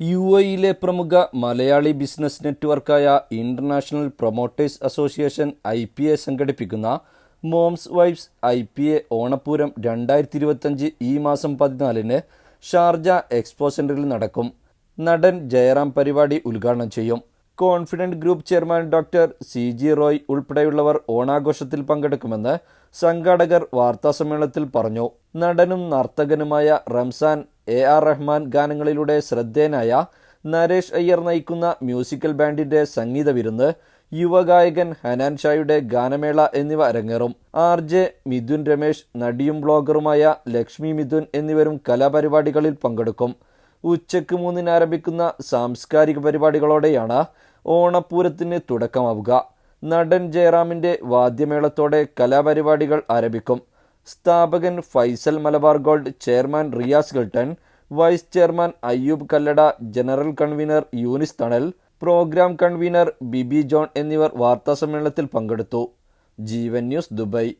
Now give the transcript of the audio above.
U എയിലെ പ്രമുഖ മലയാളി business നെറ്റ്വർക്കായ international promoters association I P A സംഘടിപ്പിക്കുന്ന moms wives I P A ഓണപ്പൂരം രണ്ടായിരത്തി ഇരുപത്തഞ്ച് ഈ മാസം പതിനാലിന് ഷാർജ എക്സ്പോ സെന്ററിൽ നടക്കും. നടൻ ജയറാം പരിപാടി ഉദ്ഘാടനം ചെയ്യും. Confident group chairman doctor C G Roy ഉൾപ്പെടെയുള്ളവർ ഓണാഘോഷത്തിൽ പങ്കെടുക്കുമെന്ന് സംഘാടകർ വാർത്താസമ്മേളനത്തിൽ പറഞ്ഞു. നടനും നർത്തകനുമായ റംസാൻ എ ആർ റഹ്മാൻ ഗാനങ്ങളിലൂടെ ശ്രദ്ധേയനായ നരേഷ് അയ്യർ നയിക്കുന്ന മ്യൂസിക്കൽ ബാൻഡിന്റെ സംഗീത വിരുന്ന് യുവഗായകൻ ഹനാൻ ഷായുടെ ഗാനമേള എന്നിവ അരങ്ങേറും. ആർ ജെ മിഥുൻ രമേശ് നടിയും ബ്ലോഗറുമായ ലക്ഷ്മി മിഥുൻ എന്നിവരും കലാപരിപാടികളിൽ പങ്കെടുക്കും. ഉച്ചയ്ക്ക് മൂന്നിന് ആരംഭിക്കുന്ന സാംസ്കാരിക പരിപാടികളോടെയാണ് ഓണപ്പൂരത്തിന് തുടക്കമാവുക. നടൻ ജയറാമിന്റെ വാദ്യമേളത്തോടെ കലാപരിപാടികൾ ആരംഭിക്കും. സ്ഥാപകൻ Faisal Malabar gold chairman Riyas Galtan vice chairman Ayyub Kallada general convener Yunis Thanal programme convener ബിബി ജോൺ എന്നിവർ വാർത്താസമ്മേളനത്തിൽ പങ്കെടുത്തു. ജീവൻ ന്യൂസ് ദുബായ്